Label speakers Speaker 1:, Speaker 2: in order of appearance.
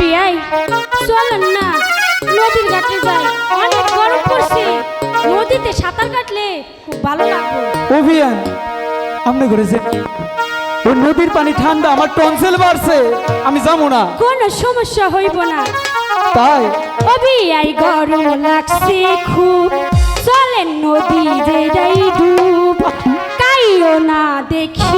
Speaker 1: বিয়াই চলেন না নদীর ঘাটে যাই। অনেক গরম পড়ছে। নদীতে সাঁতার কাটলে খুব ভালো লাগবে।
Speaker 2: অভিয়ান আপনি করেছেন ওই নদীর পানি ঠান্ডা আমার টনসেল বাড়ছে। আমি যাব না।
Speaker 1: কোনো সমস্যা হইব না।
Speaker 2: তাই?
Speaker 1: ও বিয়াই গরম লাগছে খুব। চলেন নদী যে যাই ডুব। কাইও না দেখিবে